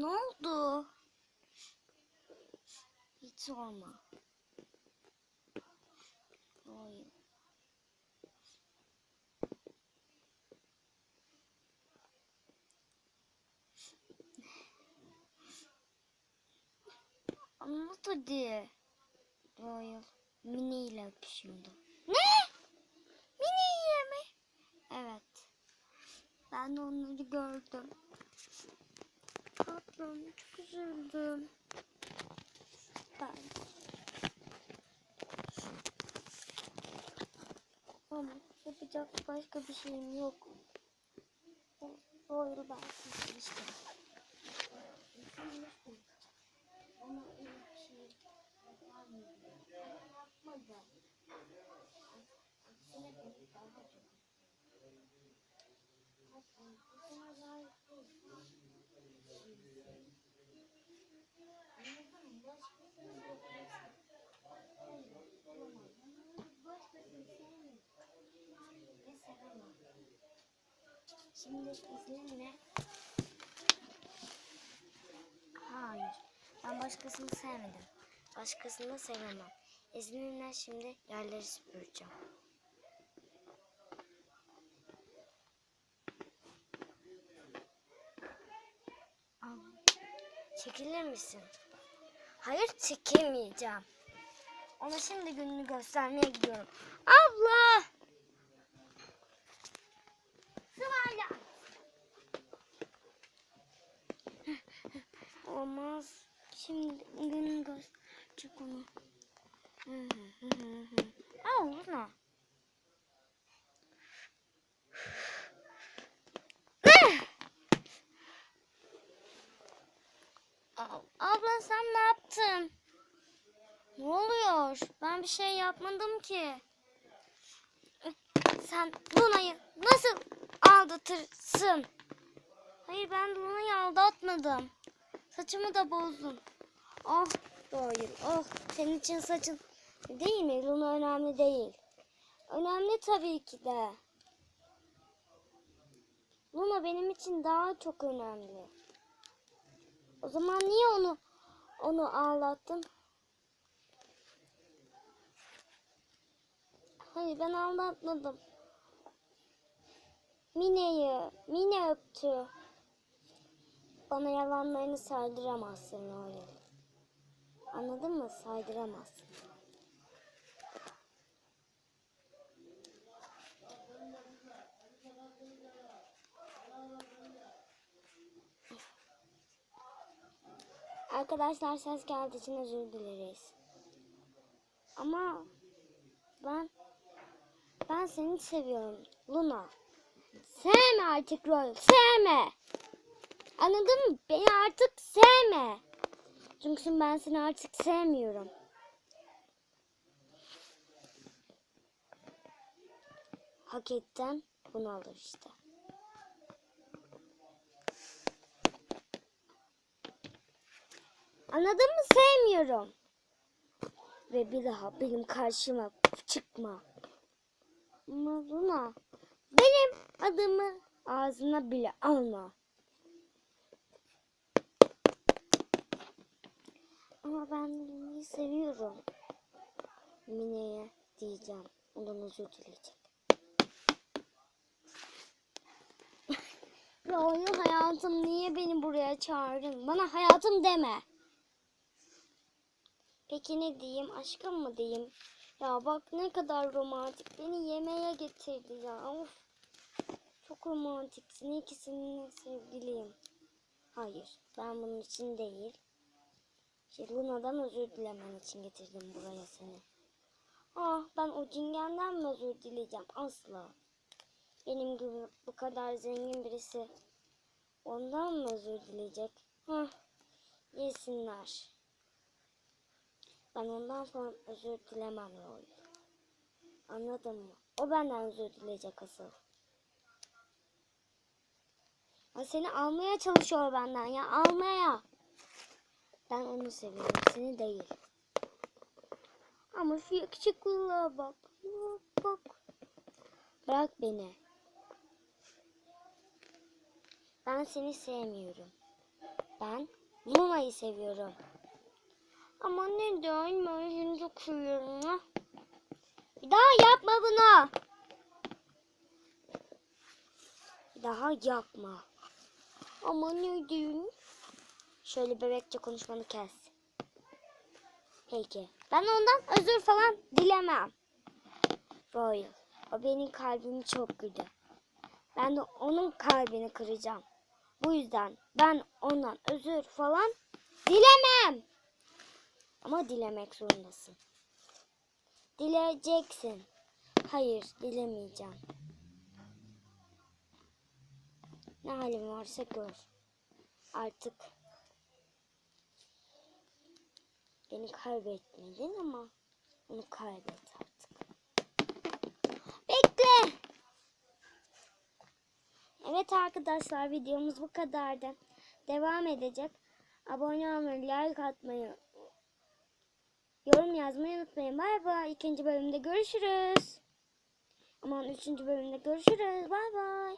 Ne oldu? Hiç sorma. Hayır. Anlat hadi. Royal Mini ile öpüşüyordu. Ne? Mini mi? Evet. Ben onları gördüm. Tatlım çok üzüldüm. Ben. Ama yapacak başka bir şeyim yok. Royal ben işte. Ama öyle bir şey yapmadım. Aksine beni daha çok. Hatta bu sana layık değil. Anladın mı? Başkasını yapıyorsun. Hayır, olamaz. Başkasını sevmiyorum. Şimdi izninle. Hayır. Ben başkasını sevmedim. Başkasını da sevemem. İzninle şimdi yerleri süpüreceğim. Çekilir misin? Hayır çekemeyeceğim. Ona şimdi gününü göstermeye gidiyorum. Abla! Olmaz. Şimdi gününü gösterecek onu. Luna. Aa, Abla sen ne yaptın? Ne oluyor? Ben bir şey yapmadım ki. Sen Luna'yı nasıl aldatırsın? Hayır ben Luna'yı aldatmadım. Saçımı da bozdum. Oh Doyle oh senin için saçın değil mi? Luna önemli değil. Önemli tabii ki de. Luna benim için daha çok önemli. O zaman niye onu onu ağlattın? Hayır ben ağlatmadım. Mine'yi, Mine öptü. Bana yalanlarını saydıramazsın öyle. Anladın mı? Saydıramazsın. Arkadaşlar ses geldiği için özür dileriz. Ama ben ben seni seviyorum Luna. Sevme artık Royal. Sevme. Anladın mı? Beni artık sevme. Çünkü ben seni artık sevmiyorum. Hak etten bunu alır işte. Anladın mı? Sevmiyorum. Ve bir daha benim karşıma çıkma. Ama benim adımı ağzına bile alma. Ama ben Mine'yi seviyorum. Mine'ye diyeceğim. Ondan özür dileyecek. Royal hayatım niye beni buraya çağırdın? Bana hayatım deme. Peki ne diyeyim? Aşkım mı diyeyim? Ya bak ne kadar romantik. Beni yemeğe getirdi ya. Of. Çok romantiksin. İkisinin sevgiliyim. Hayır. Ben bunun için değil. Luna'dan özür dilemen için getirdim buraya seni. Ah ben o cingenden mi özür dileyeceğim? Asla. Benim gibi bu kadar zengin birisi ondan mı özür dileyecek? Hah. Yesinler. Ben ondan sonra özür dilemem Roy. Anladın mı? O benden özür dileyecek asıl. Ya seni almaya çalışıyor benden ya almaya. Ben onu seviyorum seni değil. Ama şu yakışıklılığa bak. Bak bak. Bırak beni. Ben seni sevmiyorum. Ben Luna'yı seviyorum. Ama neden ben seni çok seviyorum? Bir daha yapma bunu. Bir daha yapma. Ama neden? Şöyle bebekçe konuşmanı kes. Peki. Ben ondan özür falan dilemem. Royal. O benim kalbimi çok kırdı. Ben de onun kalbini kıracağım. Bu yüzden ben ondan özür falan dilemem. Ama dilemek zorundasın. Dileyeceksin. Hayır, dilemeyeceğim. Ne halin varsa gör. Artık beni kaybetmedin ama onu kaybet artık. Bekle. Evet arkadaşlar videomuz bu kadardı. Devam edecek. Abone olmayı, like atmayı, yorum yazmayı unutmayın. Bay bay. İkinci bölümde görüşürüz. Aman üçüncü bölümde görüşürüz. Bay bay.